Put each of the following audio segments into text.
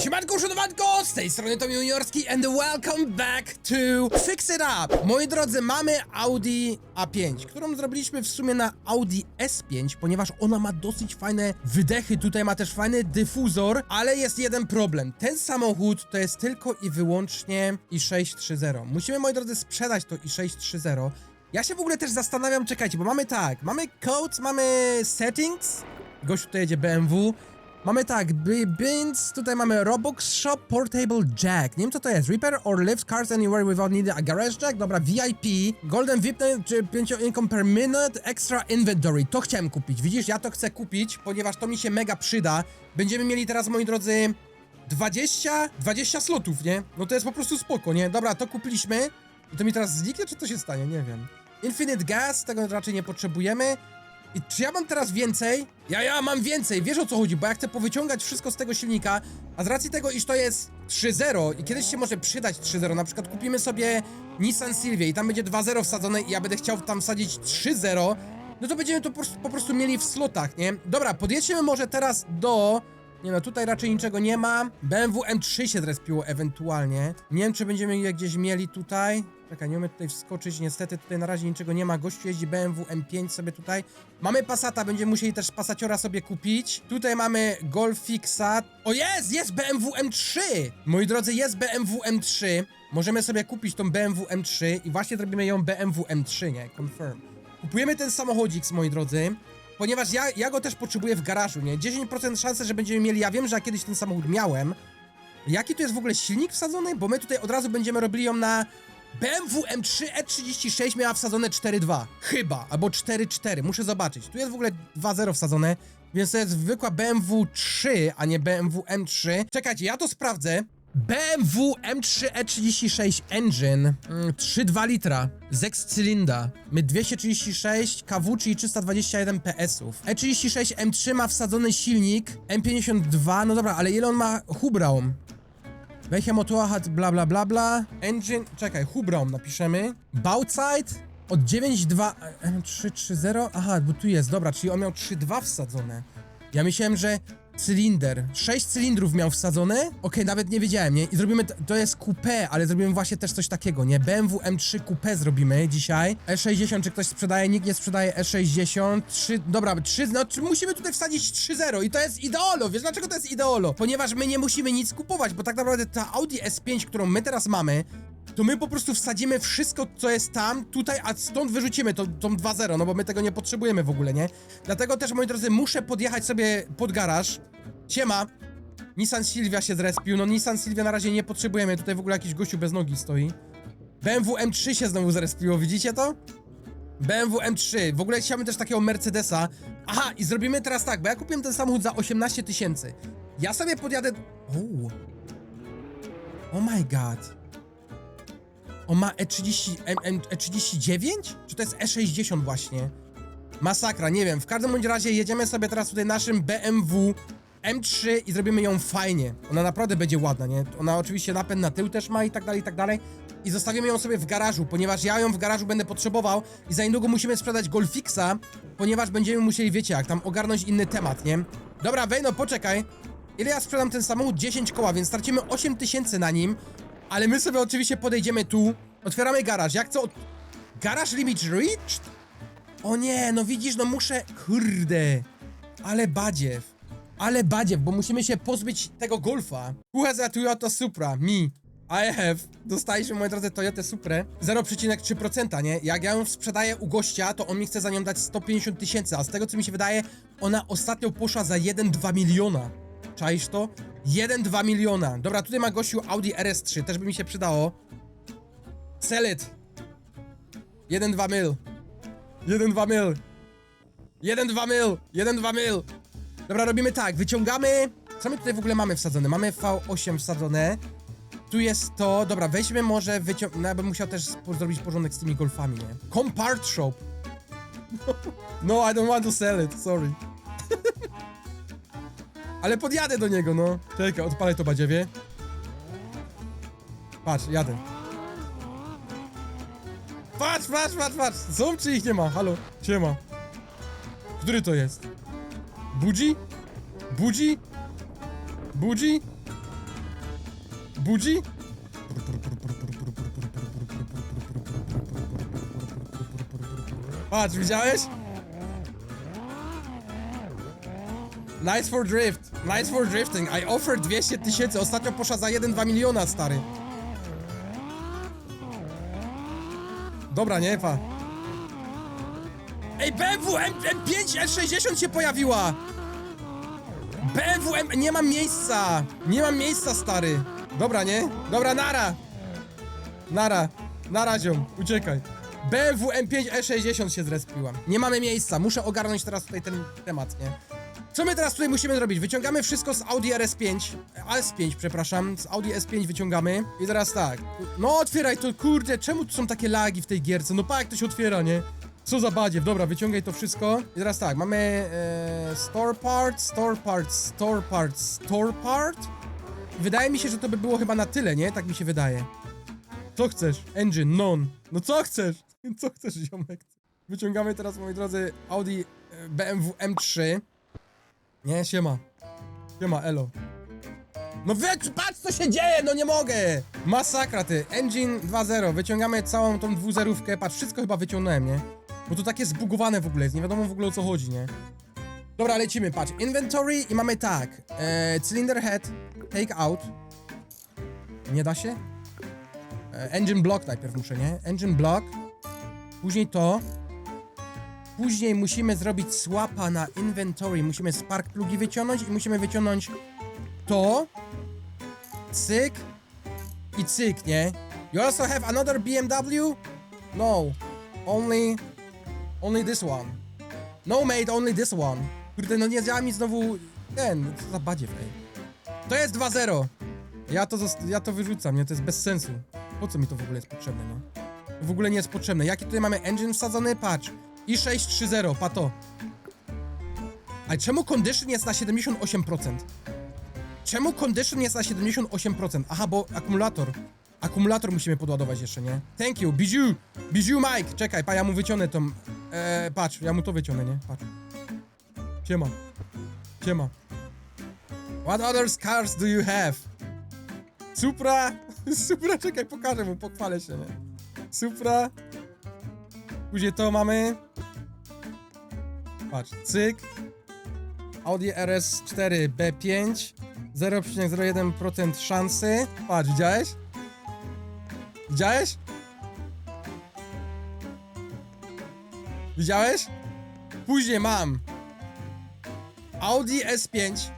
Siemanko, szanuwanko, z tej strony Tom Juniorski and welcome back to Fix It Up. Moi drodzy, mamy Audi A5, którą zrobiliśmy w sumie na Audi S5, ponieważ ona ma dosyć fajne wydechy, tutaj ma też fajny dyfuzor, ale jest jeden problem. Ten samochód to jest tylko i wyłącznie i630. Musimy, moi drodzy, sprzedać to i630. Ja się w ogóle też zastanawiam, czekajcie, bo mamy tak, mamy codes, mamy settings, gościu tutaj jedzie BMW, Mamy tak, Bins, tutaj mamy Robux Shop Portable Jack. Nie wiem co to jest. Repair or lift cars anywhere without needing a garage jack. Dobra, VIP. Golden VIP, czy 5 income per minute. Extra inventory. To chciałem kupić. Widzisz, ja to chcę kupić, ponieważ to mi się mega przyda. Będziemy mieli teraz, moi drodzy, 20, 20 slotów, nie? No to jest po prostu spoko, nie? Dobra, to kupiliśmy. I to mi teraz zniknie, czy to się stanie? Nie wiem. Infinite gas, tego raczej nie potrzebujemy. I czy ja mam teraz więcej? Ja, ja mam więcej, wiesz o co chodzi, bo ja chcę powyciągać wszystko z tego silnika, a z racji tego, iż to jest 3.0 i kiedyś się może przydać 3.0, na przykład kupimy sobie Nissan Silvia i tam będzie 2.0 wsadzone i ja będę chciał tam wsadzić 3.0, no to będziemy to po prostu, po prostu mieli w slotach, nie? Dobra, podjedźmy może teraz do... Nie no, tutaj raczej niczego nie ma. BMW M3 się zrespiło ewentualnie. Nie wiem, czy będziemy je gdzieś mieli tutaj. Czekaj, nie umiem tutaj wskoczyć, niestety tutaj na razie niczego nie ma. Gościu jeździ BMW M5 sobie tutaj. Mamy Passata, będziemy musieli też Passaciora sobie kupić. Tutaj mamy Golfixa. O jest, jest BMW M3! Moi drodzy, jest BMW M3. Możemy sobie kupić tą BMW M3 i właśnie zrobimy ją BMW M3, nie? Confirm. Kupujemy ten samochodzik, moi drodzy. Ponieważ ja, ja go też potrzebuję w garażu, nie? 10% szansy, że będziemy mieli. Ja wiem, że ja kiedyś ten samochód miałem. Jaki tu jest w ogóle silnik wsadzony? Bo my tutaj od razu będziemy robili ją na BMW M3 E36 miała wsadzone 4.2. Chyba, albo 4.4. Muszę zobaczyć. Tu jest w ogóle 2.0 wsadzone, więc to jest zwykła BMW 3, a nie BMW M3. Czekajcie, ja to sprawdzę. BMW M3 E36 Engine mm, 3,2 litra z cylinda My 236 kW, czyli 321 PS-ów E36 M3 ma wsadzony silnik M52, no dobra, ale ile on ma Hubraum? Welche Motor hat bla bla bla bla. Engine, czekaj, Hubraum napiszemy. Bauzeit od 9.2 M330. Aha, bo tu jest, dobra, czyli on miał 3.2 wsadzone. Ja myślałem, że cylinder. 6 cylindrów miał wsadzone? Okej, nawet nie wiedziałem, nie? I zrobimy, to jest coupé, ale zrobimy właśnie też coś takiego, nie? BMW M3 coupé zrobimy dzisiaj. E60, czy ktoś sprzedaje? Nikt nie sprzedaje E60. 3, dobra, 3, no musimy tutaj wsadzić 3.0 i to jest ideolo. Wiesz dlaczego to jest ideolo? Ponieważ my nie musimy nic kupować, bo tak naprawdę ta Audi S5, którą my teraz mamy, to my po prostu wsadzimy wszystko, co jest tam, tutaj, a stąd wyrzucimy tą, tą 2.0, no bo my tego nie potrzebujemy w ogóle, nie? Dlatego też, moi drodzy, muszę podjechać sobie pod garaż. Siema. Nissan Silvia się zrespił, no Nissan Silvia na razie nie potrzebujemy, tutaj w ogóle jakiś gościu bez nogi stoi. BMW M3 się znowu zrespiło, widzicie to? BMW M3, w ogóle chciałbym też takiego Mercedesa. Aha, i zrobimy teraz tak, bo ja kupiłem ten samochód za 18 tysięcy. Ja sobie podjadę... Oh my god. On ma E30, M, M, E39? Czy to jest E60 właśnie? Masakra, nie wiem. W każdym bądź razie jedziemy sobie teraz tutaj naszym BMW M3 i zrobimy ją fajnie. Ona naprawdę będzie ładna, nie? Ona oczywiście napęd na tył też ma i tak dalej, i tak dalej. I zostawimy ją sobie w garażu, ponieważ ja ją w garażu będę potrzebował i za niedługo musimy sprzedać Golfixa, ponieważ będziemy musieli, wiecie jak, tam ogarnąć inny temat, nie? Dobra, Wejno, poczekaj. Ile ja sprzedam ten samochód? 10 koła, więc stracimy 8 tysięcy na nim, ale my sobie oczywiście podejdziemy tu, otwieramy garaż. Jak co? Garaż limit reached? O nie, no widzisz, no muszę... Kurde. Ale badziew. Ale badziew, bo musimy się pozbyć tego Golfa. Who has a Toyota Supra? Me. I have. Dostaliśmy, moi drodzy, Toyotę Suprę. 0,3%, nie? Jak ja ją sprzedaję u gościa, to on mi chce za nią dać 150 tysięcy, a z tego, co mi się wydaje, ona ostatnio poszła za 1,2 miliona. Czaisz to? 1,2 miliona. Dobra, tutaj ma gościu Audi RS3, też by mi się przydało. Sell it. 1,2 mil. 1,2 mil. 1,2 mil. 1,2 mil. Dobra, robimy tak, wyciągamy... Co my tutaj w ogóle mamy wsadzone? Mamy V8 wsadzone. Tu jest to... Dobra, weźmy może wyciąg... No ja bym musiał też zrobić porządek z tymi golfami, nie? Compart Shop. No, I don't want to sell it, sorry. Ale podjadę do niego, no. Czekaj, odpalaj to badziewie. Patrz, jadę. Patrz, patrz, patrz, patrz! Są czy ich nie ma? Halo, siema. Który to jest? Budzi? Budzi? Budzi? Budzi? Patrz, widziałeś? Nice for drift. Nice for drifting. I offered 200 tysięcy. Ostatnio poszła za 1-2 miliona, stary. Dobra, nie, pa. Ej, BMW M, M5 S60 się pojawiła! BMW M... Nie mam miejsca! Nie mam miejsca, stary. Dobra, nie? Dobra, nara! Nara. Nara, ziom. Uciekaj. BMW M5 E60 się zrespiła. Nie mamy miejsca. Muszę ogarnąć teraz tutaj ten temat, nie? Co my teraz tutaj musimy zrobić? Wyciągamy wszystko z Audi RS5, e, S5, przepraszam, z Audi S5 wyciągamy i teraz tak, no otwieraj to, kurde, czemu tu są takie lagi w tej gierce? No pa, jak to się otwiera, nie? Co za badziew, dobra, wyciągaj to wszystko. I teraz tak, mamy e, store part, store part, store part, store part. Wydaje mi się, że to by było chyba na tyle, nie? Tak mi się wydaje. Co chcesz? Engine, non. No co chcesz? Co chcesz, ziomek? Wyciągamy teraz, moi drodzy, Audi e, BMW M3. Nie, siema. Siema, elo. No wy, patrz co się dzieje, no nie mogę! Masakra ty, Engine 2.0, wyciągamy całą tą dwuzerówkę, patrz, wszystko chyba wyciągnąłem, nie? Bo to takie zbugowane w ogóle jest, nie wiadomo w ogóle o co chodzi, nie? Dobra, lecimy, patrz, inventory i mamy tak, e, cylinder head, take out. Nie da się? E, engine block najpierw muszę, nie? Engine block, później to, Później musimy zrobić swapa na inventory. Musimy spark plugi wyciągnąć i musimy wyciągnąć to, cyk i cyk, nie? You also have another BMW? No. Only, only this one. No mate, only this one. Kurde, no nie działa mi znowu ten, co za badziew, ej. To jest 2-0. Ja to, ja to wyrzucam, nie? To jest bez sensu. Po co mi to w ogóle jest potrzebne? To w ogóle nie jest potrzebne. Jaki tutaj mamy engine wsadzony? Patrz. I 630, pato. Ale czemu condition jest na 78%? Czemu condition jest na 78%? Aha, bo akumulator. Akumulator musimy podładować jeszcze, nie? Thank you, Bijou! Bijou Mike! Czekaj, pa, ja mu wyciągnę tą... E, patrz, ja mu to wyciągnę, nie? Patrz. Siema. Siema. What other cars do you have? Supra! Supra, czekaj, pokażę mu, pochwalę się, nie? Supra. Później to mamy. Patrz, cyk. Audi RS4 B5. 0,01% szansy. Patrz, widziałeś? Widziałeś? Widziałeś? Później mam Audi S5.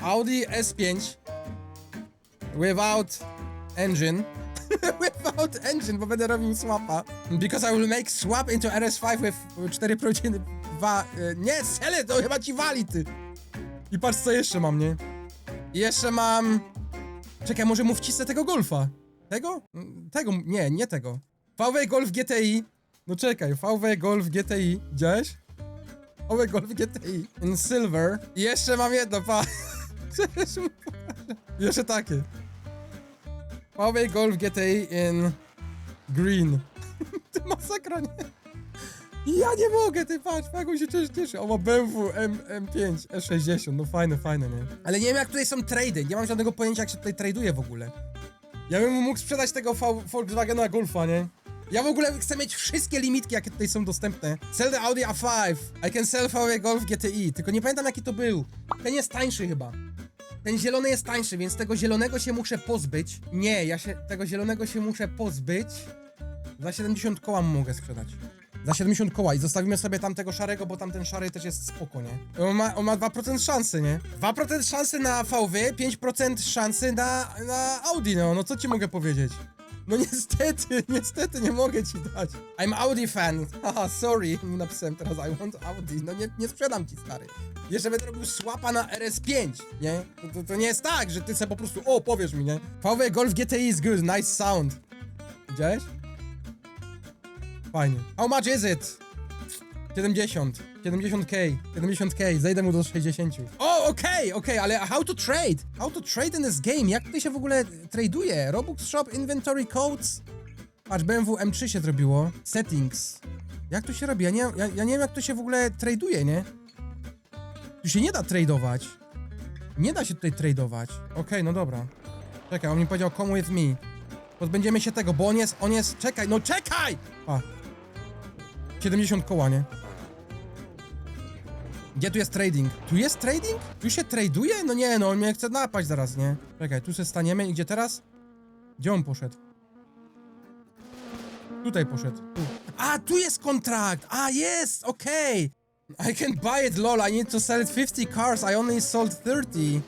Audi S5 without engine. Without engine, bo będę robił swapa. Because I will make swap into RS5 with 4 proteiny 2. Nie, sele, to chyba ci wali, ty. I patrz co jeszcze mam, nie? Jeszcze mam... Czekaj, może mu wcisnę tego Golfa. Tego? Tego, nie, nie tego. VW Golf GTI. No czekaj, VW Golf GTI. Widziałeś? VW Golf GTI. In silver. I jeszcze mam jedno, pa. Jeszcze takie. VW Golf GTI in green. ty masakra, nie? Ja nie mogę, ty patrz, jak on się cieszy, cieszy. O, ma BMW M, M5, E60, no fajne, fajne, nie? Ale nie wiem, jak tutaj są trady, nie mam żadnego pojęcia, jak się tutaj traduje w ogóle. Ja bym mógł sprzedać tego Volkswagena Golfa, nie? Ja w ogóle chcę mieć wszystkie limitki, jakie tutaj są dostępne. Sell the Audi A5. I can sell VW Golf GTI. Tylko nie pamiętam, jaki to był. Ten jest tańszy chyba. Ten zielony jest tańszy, więc tego zielonego się muszę pozbyć. Nie, ja się tego zielonego się muszę pozbyć. Za 70 koła mogę sprzedać. Za 70 koła i zostawimy sobie tamtego szarego, bo tamten szary też jest spoko, nie? On ma, on ma 2% szansy, nie? 2% szansy na VW, 5% szansy na, na Audi, no, no co ci mogę powiedzieć? No niestety, niestety nie mogę ci dać. I'm Audi fan. Haha, sorry. Napisałem teraz I want Audi. No nie, nie sprzedam ci, stary. Jeszcze będę robił swapa na RS5, nie? To, to, to nie jest tak, że ty sobie po prostu, o, powiesz mi, nie? VW Golf GTI is good, nice sound. Widziałeś? Fajnie. How much is it? 70. 70k. 70k. Zejdę mu do 60. O, okej, okej, ale how to trade? How to trade in this game? Jak tutaj się w ogóle traduje? Robux Shop Inventory Codes? Patrz, BMW M3 się zrobiło. Settings. Jak to się robi? Ja nie, ja, ja nie wiem, jak to się w ogóle traduje, nie? Tu się nie da tradować. Nie da się tutaj tradeować. Okej, no dobra. Czekaj, on mi powiedział come with me. Pozbędziemy się tego, bo on jest, on jest, czekaj, no czekaj! A. 70 koła, nie? Gdzie tu jest trading? Tu jest trading? Tu się traduje? No nie, no on mnie chce napaść zaraz, nie? Czekaj, tu się staniemy i gdzie teraz? Gdzie on poszedł? Tutaj poszedł. Tu. A, tu jest kontrakt! A, jest! Okej! I can buy it, lol, I need to sell 50 cars, I only sold 30.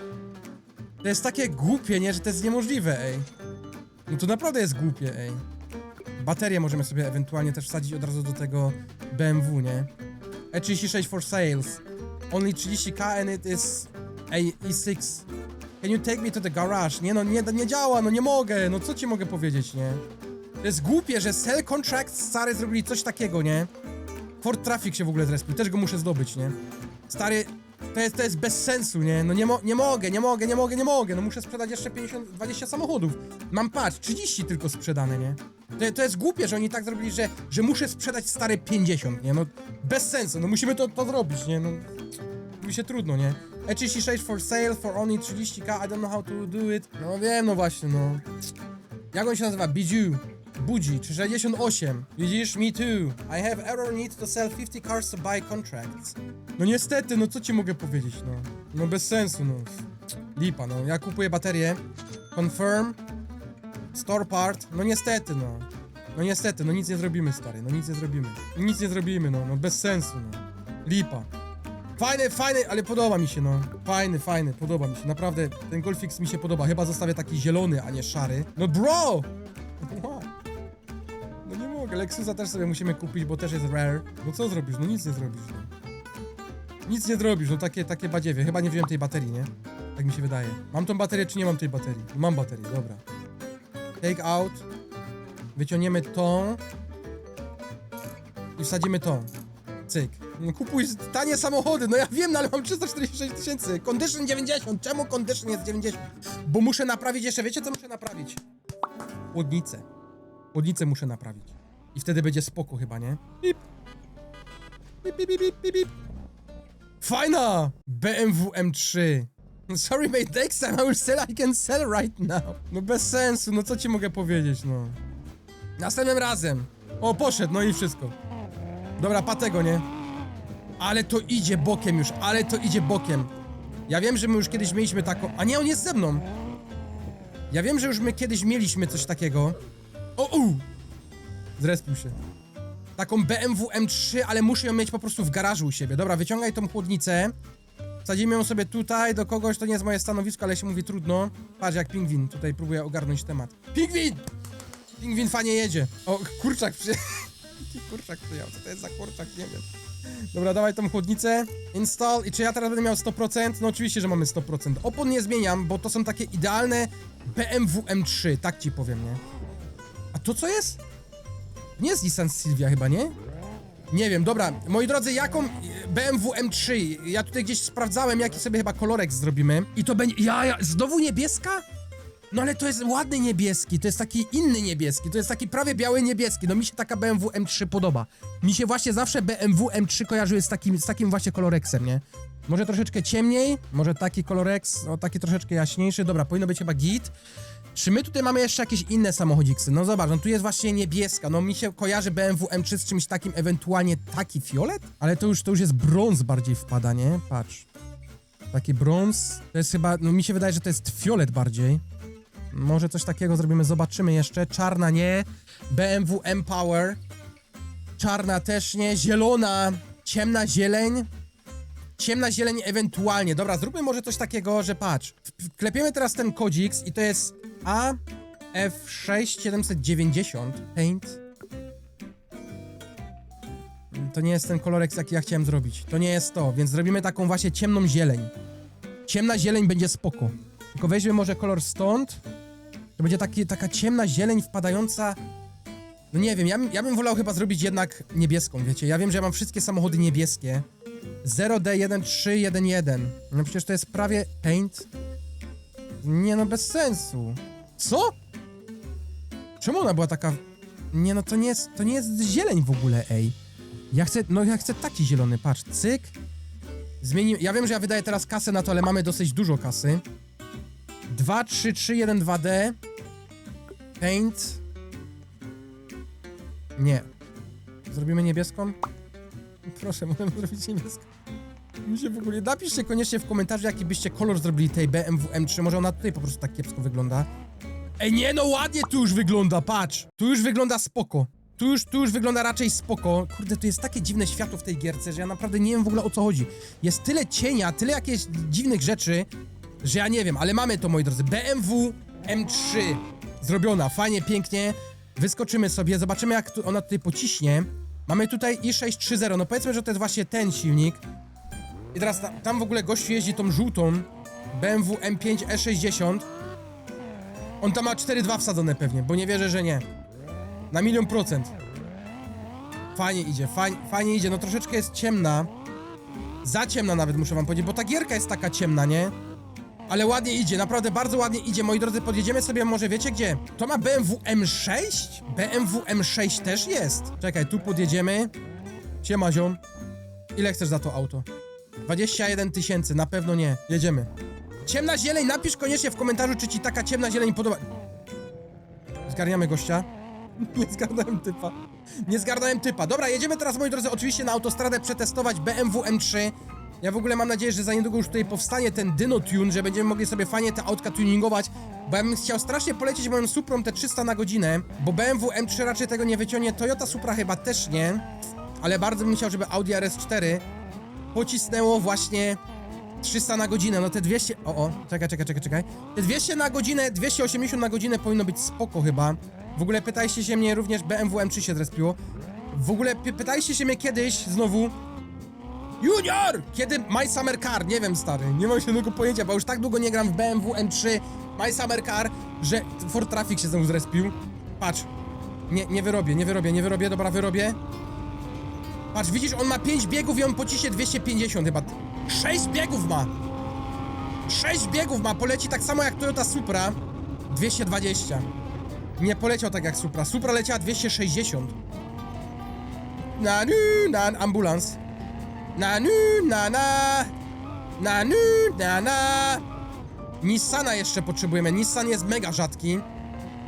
To jest takie głupie, nie? Że to jest niemożliwe, ej. No to naprawdę jest głupie, ej. Baterię możemy sobie ewentualnie też wsadzić od razu do tego BMW, nie? E36 for sales. Only 30k and it is a E6. Can you take me to the garage? Nie no, nie, nie działa, no nie mogę, no co ci mogę powiedzieć, nie? To jest głupie, że Cell Contracts stary zrobili coś takiego, nie? Ford Traffic się w ogóle zrespił, też go muszę zdobyć, nie? Stary, to jest, to jest bez sensu, nie? No nie, mo nie mogę, nie mogę, nie mogę, nie mogę, no muszę sprzedać jeszcze 50, 20 samochodów. Mam, patrz, 30 tylko sprzedane, nie? To, to jest głupie, że oni tak zrobili, że, że muszę sprzedać stare 50, nie? No bez sensu, no musimy to, to zrobić, nie? No mi się trudno, nie? E36 for sale for only 30k, I don't know how to do it. No wiem, no właśnie, no. Jak on się nazywa? Bijou. Budzi, 68. Widzisz? Me too. I have error need to sell 50 cars to buy contracts. No niestety, no co ci mogę powiedzieć, no. No bez sensu, no. Lipa, no. Ja kupuję baterię. Confirm. Store part. No niestety, no. No niestety, no nic nie zrobimy, stary. No nic nie zrobimy. Nic nie zrobimy, no. No bez sensu, no. Lipa. Fajny, fajny, ale podoba mi się, no. Fajny, fajny, podoba mi się. Naprawdę, ten Golfix mi się podoba. Chyba zostawię taki zielony, a nie szary. No bro! Lexusa też sobie musimy kupić, bo też jest rare. No co zrobisz? No nic nie zrobisz, no. Nic nie zrobisz, no takie, takie badziewie. Chyba nie wziąłem tej baterii, nie? Tak mi się wydaje. Mam tą baterię, czy nie mam tej baterii? Mam baterię, dobra. Take out. Wyciągniemy tą. I wsadzimy tą. Cyk. No kupuj tanie samochody, no ja wiem, no ale mam 346 tysięcy. Condition 90. Czemu condition jest 90? Bo muszę naprawić jeszcze, wiecie co muszę naprawić? Chłodnicę. Chłodnicę muszę naprawić. I wtedy będzie spoko chyba, nie? Pip, pip, pip, pip, pip, pip. Fajna! BMW M3. Sorry mate, next time I will sell, I can sell right now. No bez sensu, no co ci mogę powiedzieć, no. Następnym razem. O, poszedł, no i wszystko. Dobra, patego, nie? Ale to idzie bokiem już, ale to idzie bokiem. Ja wiem, że my już kiedyś mieliśmy taką... A nie, on jest ze mną. Ja wiem, że już my kiedyś mieliśmy coś takiego. O, u! Zrespił się. Taką BMW M3, ale muszę ją mieć po prostu w garażu u siebie. Dobra, wyciągaj tą chłodnicę. Wsadzimy ją sobie tutaj do kogoś, to nie jest moje stanowisko, ale się mówi trudno. Patrz jak pingwin, tutaj próbuję ogarnąć temat. Pingwin! Pingwin fajnie jedzie. O, kurczak przy... Kurczak przyjechał, co to jest za kurczak, nie wiem. Dobra, dawaj tą chłodnicę. Install. I czy ja teraz będę miał 100%? No oczywiście, że mamy 100%. Opon nie zmieniam, bo to są takie idealne BMW M3, tak ci powiem, nie? A to co jest? Nie jest Nissan Silvia chyba, nie? Nie wiem, dobra, moi drodzy, jaką e, BMW M3? Ja tutaj gdzieś sprawdzałem, jaki sobie chyba kolorek zrobimy. I to będzie. Ja, ja, znowu niebieska? No ale to jest ładny niebieski, to jest taki inny niebieski, to jest taki prawie biały niebieski. No mi się taka BMW M3 podoba. Mi się właśnie zawsze BMW M3 kojarzyły z takim, z takim właśnie koloreksem, nie? Może troszeczkę ciemniej, może taki koloreks, no taki troszeczkę jaśniejszy. Dobra, powinno być chyba git. Czy my tutaj mamy jeszcze jakieś inne samochodziksy? No zobacz, no tu jest właśnie niebieska, no mi się kojarzy BMW M3 z czymś takim, ewentualnie taki fiolet? Ale to już, to już jest brąz bardziej wpada, nie? Patrz. Taki brąz, to jest chyba, no mi się wydaje, że to jest fiolet bardziej. Może coś takiego zrobimy, zobaczymy jeszcze. Czarna nie, BMW M-Power. Czarna też nie, zielona, ciemna zieleń. Ciemna zieleń ewentualnie. Dobra, zróbmy może coś takiego, że patrz. Klepiemy teraz ten kodziks i to jest AF6790 Paint. To nie jest ten kolorek, jaki ja chciałem zrobić. To nie jest to, więc zrobimy taką właśnie ciemną zieleń. Ciemna zieleń będzie spoko. Tylko weźmy może kolor stąd. To będzie taki, taka ciemna zieleń wpadająca... No nie wiem, ja, ja bym wolał chyba zrobić jednak niebieską, wiecie? Ja wiem, że ja mam wszystkie samochody niebieskie. 0D1311. No przecież to jest prawie paint. Nie no, bez sensu. Co? Czemu ona była taka... Nie no, to nie jest, to nie jest zieleń w ogóle, ej. Ja chcę, no ja chcę taki zielony, patrz, cyk. Zmieni... Ja wiem, że ja wydaję teraz kasę na to, ale mamy dosyć dużo kasy. 2, 3, 3, 1, 2D. Paint. Nie. Zrobimy niebieską? Proszę, możemy zrobić niebieską. Mi się w ogóle... Napiszcie koniecznie w komentarzu, jaki byście kolor zrobili tej BMW M3. Może ona tutaj po prostu tak kiepsko wygląda. Ej, nie no, ładnie tu już wygląda, patrz. Tu już wygląda spoko. Tu już, tu już wygląda raczej spoko. Kurde, tu jest takie dziwne światło w tej gierce, że ja naprawdę nie wiem w ogóle o co chodzi. Jest tyle cienia, tyle jakichś dziwnych rzeczy, że ja nie wiem, ale mamy to, moi drodzy. BMW M3 zrobiona, fajnie, pięknie. Wyskoczymy sobie, zobaczymy jak tu, ona tutaj pociśnie. Mamy tutaj i630, no powiedzmy, że to jest właśnie ten silnik. I teraz ta, tam w ogóle gościu jeździ tą żółtą BMW M5 E60. On tam ma 4.2 wsadzone pewnie, bo nie wierzę, że nie. Na milion procent. Fajnie idzie, fajnie, fajnie idzie, no troszeczkę jest ciemna. Za ciemna nawet muszę wam powiedzieć, bo ta gierka jest taka ciemna, nie? Ale ładnie idzie, naprawdę bardzo ładnie idzie, moi drodzy, podjedziemy sobie może, wiecie gdzie? To ma BMW M6? BMW M6 też jest. Czekaj, tu podjedziemy. Siema, ziom. Ile chcesz za to auto? 21 tysięcy, na pewno nie. Jedziemy. Ciemna zieleń, napisz koniecznie w komentarzu, czy ci taka ciemna zieleń podoba. Zgarniamy gościa. Nie zgarnąłem typa. Nie zgarnąłem typa. Dobra, jedziemy teraz, moi drodzy, oczywiście na autostradę przetestować BMW M3. Ja w ogóle mam nadzieję, że za niedługo już tutaj powstanie ten Dyno Tune, że będziemy mogli sobie fajnie te autka tuningować, bo ja bym chciał strasznie polecieć moją Suprą te 300 na godzinę, bo BMW M3 raczej tego nie wyciągnie, Toyota Supra chyba też nie, ale bardzo bym chciał, żeby Audi RS4 pocisnęło właśnie 300 na godzinę, no te 200... O, o, czekaj, czekaj, czekaj, czekaj. Te 200 na godzinę, 280 na godzinę powinno być spoko chyba. W ogóle pytajcie się mnie również, BMW M3 się zrespiło. W ogóle py pytajcie się mnie kiedyś, znowu... Junior! Kiedy My Summer Car? Nie wiem, stary, nie mam żadnego pojęcia, bo już tak długo nie gram w BMW M3 My Summer Car, że Ford Traffic się znowu zrespił. Patrz. Nie, nie wyrobię, nie wyrobię, nie wyrobię, dobra, wyrobię. Patrz, widzisz, on ma 5 biegów i on pociśnie 250 chyba. 6 biegów ma! 6 biegów ma, poleci tak samo jak Toyota Supra. 220. Nie poleciał tak jak Supra. Supra leciała 260. Na nu, na ambulans. Na nu, na na. Na nu, na na. Nissana jeszcze potrzebujemy. Nissan jest mega rzadki.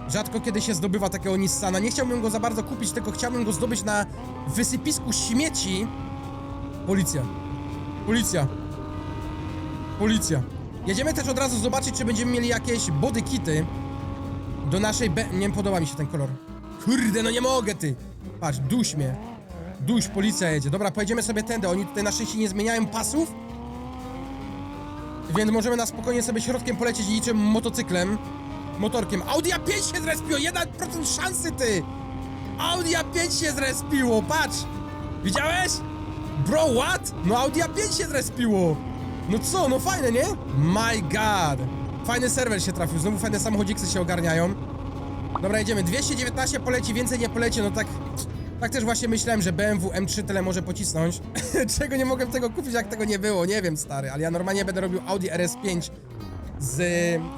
Rzadko kiedy się zdobywa takiego Nissana. Nie chciałbym go za bardzo kupić, tylko chciałbym go zdobyć na wysypisku śmieci. Policja. Policja. Policja. Jedziemy też od razu zobaczyć, czy będziemy mieli jakieś body kity do naszej B... Nie podoba mi się ten kolor. Kurde, no nie mogę, ty. Patrz, duś mnie. Duś, policja jedzie. Dobra, pojedziemy sobie tędy. Oni tutaj na szczęście nie zmieniają pasów. Więc możemy na spokojnie sobie środkiem polecieć niczym motocyklem. Motorkiem. Audi A5 się zrespiło! 1% szansy, ty! Audi A5 się zrespiło, patrz! Widziałeś? Bro, what? No Audi A5 się zrespiło! No co, no fajne, nie? My god! Fajny serwer się trafił, znowu fajne samochodziksy się ogarniają. Dobra, jedziemy. 219 poleci, więcej nie poleci, no tak... Tak też właśnie myślałem, że BMW M3 tyle może pocisnąć. Czego nie mogłem tego kupić, jak tego nie było, nie wiem, stary, ale ja normalnie będę robił Audi RS5 z,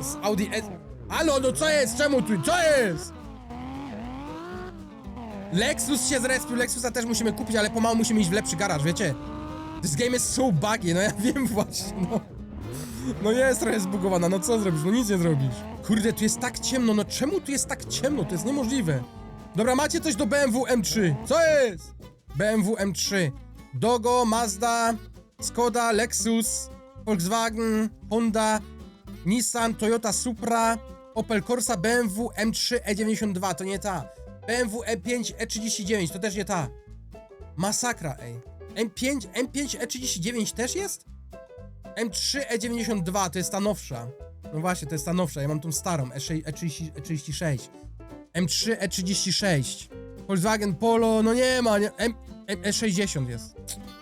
z Audi S... Halo, no co jest? Czemu tu? Co jest? Lexus się zrespił, Lexusa też musimy kupić, ale pomału musimy iść w lepszy garaż, wiecie? This game is so buggy, no ja wiem właśnie, no. No jest trochę zbugowana, no co zrobisz? No nic nie zrobisz. Kurde, tu jest tak ciemno, no czemu tu jest tak ciemno? To jest niemożliwe. Dobra, macie coś do BMW M3. Co jest? BMW M3. Dogo, Mazda, Skoda, Lexus, Volkswagen, Honda, Nissan, Toyota Supra, Opel Corsa, BMW M3 E92, to nie ta. BMW E5 E39, to też nie ta. Masakra, ej. M5, M5 E39 też jest? M3 E92 to jest ta nowsza. No właśnie, to jest ta nowsza. Ja mam tą starą E6, E30, E36. M3 E36. Volkswagen Polo, no nie ma, nie, M, M, E60 jest.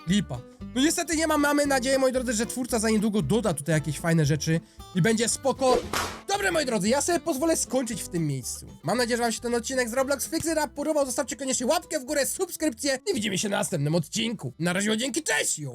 Lipa. No niestety nie ma, mamy nadzieję, moi drodzy, że twórca za niedługo doda tutaj jakieś fajne rzeczy i będzie spoko. Dobrze, moi drodzy, ja sobie pozwolę skończyć w tym miejscu. Mam nadzieję, że wam się ten odcinek z Roblox Fix It Up podobał. Zostawcie koniecznie łapkę w górę, subskrypcję i widzimy się na następnym odcinku. Na razie, dzięki, cześć! Yo!